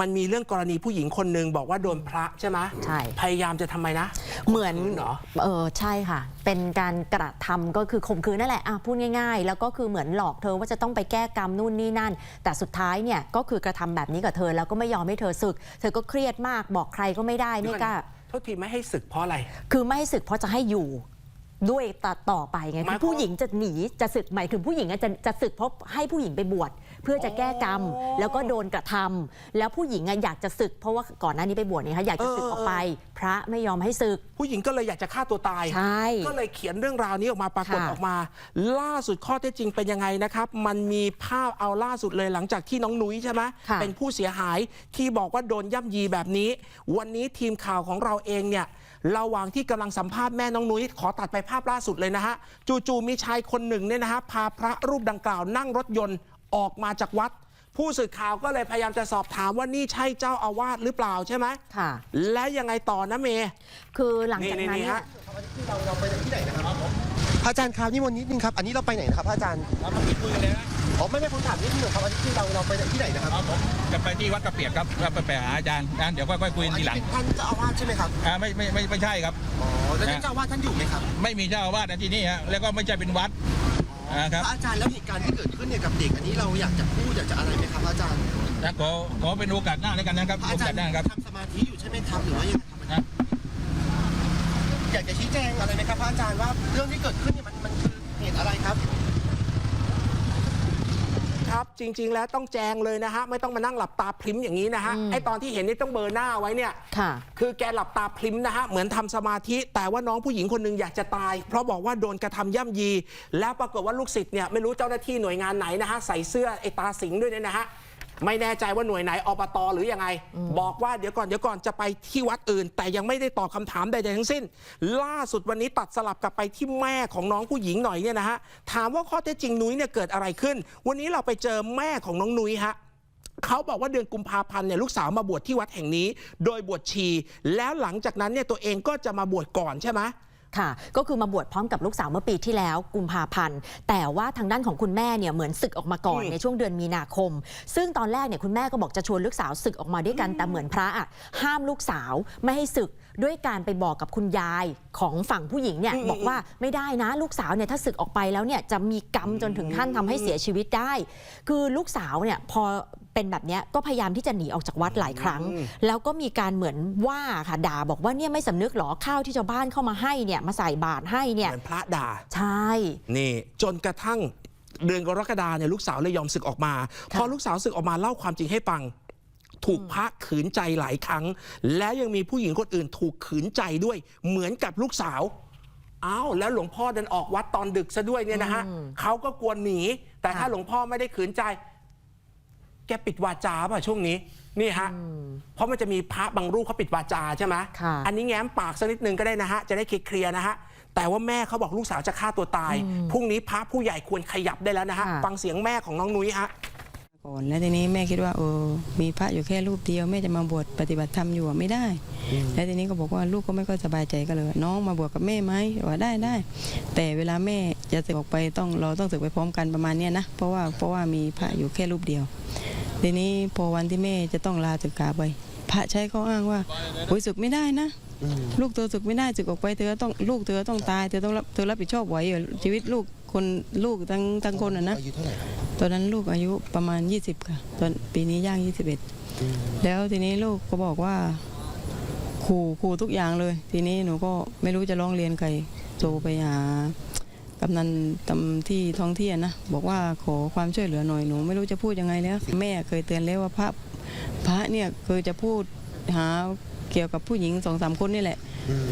มันมีเรื่องกรณีผู้หญิงคนหนึ่งบอกว่าโดนพระใช่ไหมใช่ พยายามจะทำไมนะ เหมือนข่มขืนเหรอ เออใช่ค่ะ เป็นการกระทำก็คือข่มขืนนั่นแหละอะพูดง่าย ๆ แล้วก็คือเหมือนหลอกเธอว่าจะต้องไปแก้กรรมนู่นนี่นั่น แต่สุดท้ายเนี่ยก็คือกระทำแบบนี้กับเธอแล้วก็ไม่ยอมให้เธอศึก เธอก็เครียดมากบอกใครก็ไม่ได้ไม่กล้าโทษทีไม่ให้ศึกเพราะอะไร คือไม่ให้ศึกเพราะจะให้อยู่ด้วยต่อต่อไปไงหมายคือผู้หญิงจะหนีจะศึกหมายถึงผู้หญิงอะจะจะศึกเพราะให้ผู้หญิงไปบวช เพื่อจะแก้กรรมอ๋อแล้วก็โดนกระทำแล้วผู้หญิงอะอยากจะศึก เพราะว่าก่อนหน้านี้ไปบวชเนี่ยค่ะอยากจะศึกเออออกไป พระไม่ยอมให้ศึก ผู้หญิงก็เลยอยากจะฆ่าตัวตาย ใช่ ก็เลยเขียนเรื่องราวนี้ออกมาปรากฏค่ะ ออกมา ล่าสุดข้อเท็จจริงเป็นยังไงนะครับ มันมีภาพเอาล่าสุดเลยหลังจากที่น้องนุ้ยใช่ไหมค่ะ เป็นผู้เสียหายที่บอกว่าโดนย่ำยีแบบนี้ วันนี้ทีมข่าวของเราเองเนี่ยระหว่างที่กำลังสัมภาษณ์แม่น้องนุ้ยขอตัดไปภาพล่าสุดเลยนะฮะจู่ๆมีชายคนหนึ่งเนี่ยนะฮะพาพระรูปดังกล่าวนั่งรถยนต์ ออกมาจากวัด ผู้สื่อข่าวก็เลยพยายามจะสอบถามว่านี่ใช่เจ้าอาวาสหรือเปล่าใช่ไหมค่ะ และยังไงต่อนะเมย์คือหลังจากนั้นนี่ๆๆเนี่ยฮะเราเราไปที่ไหนนะครับพระอาจารย์ครับนี่วันนิดนึงครับ อันนี้เราไปไหนนะครับพระอาจารย์ครับผมคุยกันเลยนะอ๋อไม่ไม่ผมถามนิดนึงครับอันนี้ที่เราเราไปที่ไหนนะครับเอาผมจะไปที่วัดกระเปียกครับแล้วไปไปหาอาจารย์นะเดี๋ยวค่อยๆคุยกันทีหลังอันนี้เป็นท่านเจ้าอาวาสใช่ไหมครับอ่าไม่ไม่ไม่ไม่ใช่ครับ อ๋อแล้วท่านเจ้าอาวาสท่านอยู่ไหมครับไม่มีเจ้าอาวาสนะที่นี่ฮะแล้วก็ไม่ใช่เป็นวัด อ่าครับ พระอาจารย์แล้วเหตุการณ์ที่เกิดขึ้นเนี่ยกับเด็กอันนี้เราอยากจะพูดอยากจะอะไรไหมครับพระอาจารย์นะขอขอเป็นโอกาสหน้าแล้วกันนะครับพระโออาจารกาสย์หน้าครับทำสมาธิอยู่ใช่ไหมครับหรือว่ายังไงครับนะอยากจะชี้แจงอะไรไหมครับพระอาจารย์ว่าเรื่องที่เกิดขึ้นเนี่ยมันมันคือเหตุอะไรครับ ครับ จริง ๆ แล้วต้องแจงเลยนะฮะไม่ต้องมานั่งหลับตาพริมอย่างนี้นะฮะอืมไอตอนที่เห็นนี่ต้องเบลอร์หน้าไว้เนี่ยค่ะคือแกหลับตาพริมนะฮะเหมือนทำสมาธิ แต่ว่าน้องผู้หญิงคนหนึ่งอยากจะตาย เพราะบอกว่าโดนกระทำย่ำยี แล้วปรากฏว่าลูกศิษย์เนี่ยไม่รู้เจ้าหน้าที่หน่วยงานไหนนะฮะใส่เสื้อไอตาสิงด้วยเนี่ยนะฮะ ไม่แน่ใจว่าหน่วยไหนอบตหรือยังไง บอกว่าเดี๋ยวก่อนเดี๋ยวก่อนจะไปที่วัดอื่น แต่ยังไม่ได้ตอบคำถามใดๆทั้งสิ้น ล่าสุดวันนี้ตัดสลับกลับไปที่แม่ของน้องผู้หญิงหน่อยเนี่ยนะฮะถามว่าข้อเท็จจริงนุ้ยเนี่ยเกิดอะไรขึ้น วันนี้เราไปเจอแม่ของน้องนุ้ยฮะเขาบอกว่าเดือนกุมภาพันธ์เนี่ยลูกสาวมาบวชที่วัดแห่งนี้ โดยบวชชี แล้วหลังจากนั้นเนี่ยตัวเองก็จะมาบวชก่อนใช่ไหม ค่ะ ก็คือมาบวชพร้อมกับลูกสาวเมื่อปีที่แล้วกุมภาพันธ์ แต่ว่าทางด้านของคุณแม่เนี่ยเหมือนศึกออกมาก่อนอืมในช่วงเดือนมีนาคม ซึ่งตอนแรกเนี่ยคุณแม่ก็บอกจะชวนลูกสาวศึกออกมาด้วยกันแต่เหมือนพระอะห้ามลูกสาวไม่ให้ศึกด้วยการไปบอกกับคุณยายของฝั่งผู้หญิงเนี่ยอืมบอกว่าไม่ได้นะลูกสาวเนี่ยถ้าศึกออกไปแล้วเนี่ยจะมีกรรมจนถึงขั้นทำให้เสียชีวิตได้ คือลูกสาวเนี่ยพอ เป็นแบบเนี้ยก็พยายามที่จะหนีออกจากวัดหลายครั้งอืมแล้วก็มีการเหมือนว่าค่ะด่าบอกว่าเนี่ยไม่สำนึกหรอข้าวที่ชาวบ้านเข้ามาให้เนี่ยมาใส่บาตรให้เนี่ยเหมือนพระด่าใช่นี่จนกระทั่งเดือนกรกฎาเนี่ยลูกสาวเลยยอมศึกออกมาค่ะพอลูกสาวศึกออกมาเล่าความจริงให้ฟัง ถูกพระขืนใจหลายครั้ง และยังมีผู้หญิงคนอื่นถูกขืนใจด้วยเหมือนกับลูกสาวอ้าวแล้วหลวงพ่อเดินออกวัดตอนดึกซะด้วยเนี่ยนะฮะอืมเขาก็กลัวหนี แต่ค่ะถ้าหลวงพ่อไม่ได้ขืนใจ แกปิดวาจาป่ะช่วงนี้นี่ฮะเพราะมันจะมีพระบางรูปเขาปิดวาจาใช่ไหมค่ะอันนี้แง้มปากสักนิดนึงก็ได้นะฮะจะได้เคลียร์ๆนะฮะแต่ว่าแม่เขาบอกลูกสาวจะฆ่าตัวตายพรุ่งนี้พระผู้ใหญ่ควรขยับได้แล้วนะฮะค่ะฟังเสียงแม่ของน้องนุ้ยฮะก่อนแล้วทีนี้แม่คิดว่าเออมีพระอยู่แค่รูปเดียวแม่จะมาบวชปฏิบัติธรรมอยู่อะไม่ได้ แล้วทีนี้ก็บอกว่าลูกก็ไม่ค่อยสบายใจก็เลยว่าน้องมาบวชกับแม่ไหมว่าได้ได้ แต่เวลาแม่จะสึกออกไปต้องเราต้องสึกไปพร้อมกันประมาณเนี้ยนะเพราะว่าเพราะว่ามีพระอยู่แค่รูปเดียว ทีนี้พอวันที่แม่จะต้องลาสึกขาไป พระใช้เขาอ้างว่าโอ้ยสึกไม่ได้นะ ลูกเธอสึกไม่ได้สึกออกไปเธอต้องลูกเธอต้องตายเธอต้องรับเธอรับผิดชอบไหวเหรอชีวิตลูกคนลูกทั้งทั้งคนอะนะอายุเท่าไหร่ครับตอนนั้นลูกอายุประมาณ 20 ค่ะ ตอนปีนี้ย่าง 21 แล้วทีนี้ลูกก็บอกว่าขู่ขู่ทุกอย่างเลย ทีนี้หนูก็ไม่รู้จะร้องเรียนใครโทรไปหา กำนันตำที่ท้องที่นะบอกว่าขอความช่วยเหลือหน่อยหนูไม่รู้จะพูดยังไงแล้ว แม่เคยเตือนแล้วว่าพระพระเนี่ยเคยจะพูดหา เกี่ยวกับผู้หญิงสองสามคนนี่แหละ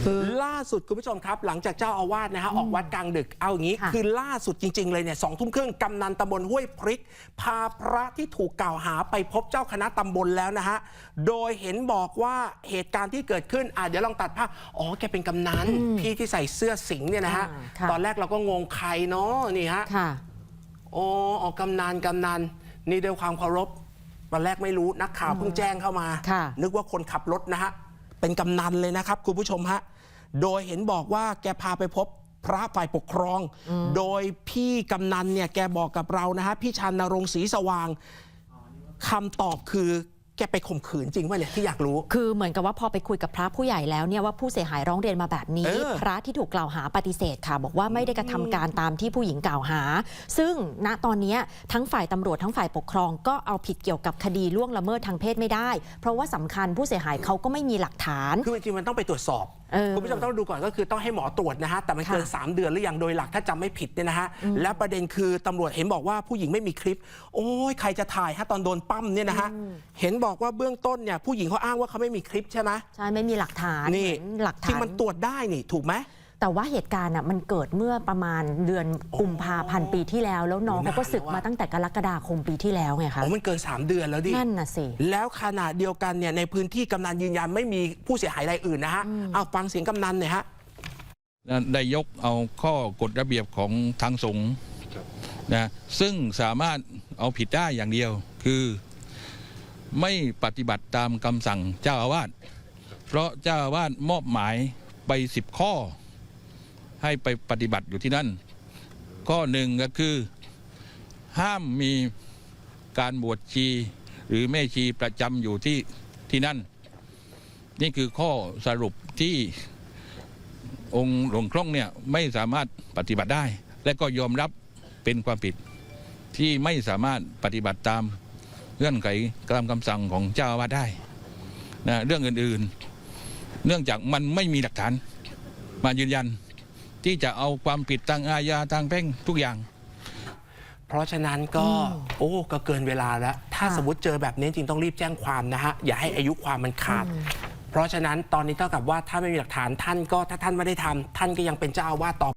คือ ล่าสุดคุณผู้ชมครับ หลังจากเจ้าอาวาสนะฮะออกวัดกลางดึกเอาอย่างนี้ ค่ะ คือล่าสุดจริง ๆ เลยเนี่ยสองทุ่มครึ่งกำนันตำบลห้วยพริก พาพระที่ถูกกล่าวหาไปพบเจ้าคณะตำบลแล้วนะฮะ โดยเห็นบอกว่าเหตุการณ์ที่เกิดขึ้นอะเดี๋ยวลองตัดภาพอ๋อแกเป็นกำนันพี่ที่ใส่เสื้อสิงห์เนี่ยนะฮะ อ่าค่ะ ตอนแรกเราก็งงใครเนาะนี่ฮะ ค่ะ โอ้ออกกำนันกำนัน นี่ด้วยความเคารพตอนแรกไม่รู้นักข่าวเพิ่งแจ้งเข้ามา ค่ะ นึกว่าคนขับรถนะฮะ เป็นกำนันเลยนะครับคุณผู้ชมฮะโดยเห็นบอกว่าแกพาไปพบพระฝ่ายปกครอง โดยพี่กำนันเนี่ยแกบอกกับเรานะฮะพี่ชันนรงค์ศรีสว่างคำตอบคือ แกไปข่มขืนจริงป่ะเนี่ยที่อยากรู้ คือเหมือนกับว่าพอไปคุยกับพระผู้ใหญ่แล้วเนี่ยว่าผู้เสียหายร้องเรียนมาแบบนี้ เออพระที่ถูกกล่าวหาปฏิเสธค่ะ บอกว่าไม่ได้กระทำการตามที่ผู้หญิงกล่าวหา ซึ่งณตอนเนี้ยทั้งฝ่ายตำรวจทั้งฝ่ายปกครองก็เอาผิดเกี่ยวกับคดีล่วงละเมิดทางเพศไม่ได้ เพราะว่าสำคัญผู้เสียหายเขาก็ไม่มีหลักฐาน คือจริงๆมันต้องไปตรวจสอบเออคุณผู้ชมต้องดูก่อนก็คือต้องให้หมอตรวจนะฮะแต่มันเกินค่ะ3เดือนหรือยังโดยหลักถ้าจำไม่ผิดเนี่ยนะฮะแล้วประเด็นคือตำรวจเห็นบอกว่าผู้หญิงไม่มีคลิป โอ้ยใครจะถ่ายฮะตอนโดนปั้มเนี่ยนะฮะเห็นบอกว่าเบื้องต้นเนี่ยผู้หญิงเขาอ้างว่าเขาไม่มีคลิปใช่ไหมใช่ไม่มีหลักฐานนี่เหมือนหลักจริฐางนมันตรวจได้นี่ถูกไหม แต่ว่าเหตุการณ์อะมันเกิดเมื่อประมาณเดือนกุมภาพันธ์ปีที่แล้ว แล้วน้องโอ้เขาก็ศึกนานแล้วอะมาตั้งแต่กรกฎาคมปีที่แล้วไงคะอ๋อมันเกิน 3 เดือนแล้วดินั่นน่ะสิแล้วขณะเดียวกันเนี่ยในพื้นที่กำนันยืนยันไม่มีผู้เสียหายรายอื่นนะฮะเอาฟังเสียงกำนันหน่อยฮะได้ยกเอาข้อกฎระเบียบของทางสงฆ์นะซึ่งสามารถเอาผิดได้อย่างเดียวคือ ไม่ปฏิบัติตามคำสั่งเจ้าอาวาสเพราะเจ้าอาวาสมอบหมายไปสิบข้อ ให้ไปปฏิบัติอยู่ที่นั่น ข้อหนึ่งก็คือ ห้ามมีการบวชชี หรือแม่ชีประจำอยู่ที่ที่นั่น นี่คือข้อสรุปที่องค์หลวงคล่องเนี่ยไม่สามารถปฏิบัติได้ และก็ยอมรับเป็นความผิดที่ไม่สามารถปฏิบัติตามเงื่อนไขตามคำสั่งของเจ้าอาวาสได้นะเรื่องอื่นๆ เนื่องจากมันไม่มีหลักฐานมายืนยัน ที่จะเอาความผิดทางอาญาทางแพ่งทุกอย่าง เพราะฉะนั้นก็โอ้ก็เกินเวลาแล้ว ถ้าค่ะสมมติเจอแบบนี้จริงต้องรีบแจ้งความนะฮะ อย่าให้อายุความมันขาด เพราะฉะนั้นตอนนี้เท่ากับว่าถ้าไม่มีหลักฐานท่านก็ถ้าท่านไม่ได้ทำท่านก็ยังเป็นเจ้าอาวาสต่อ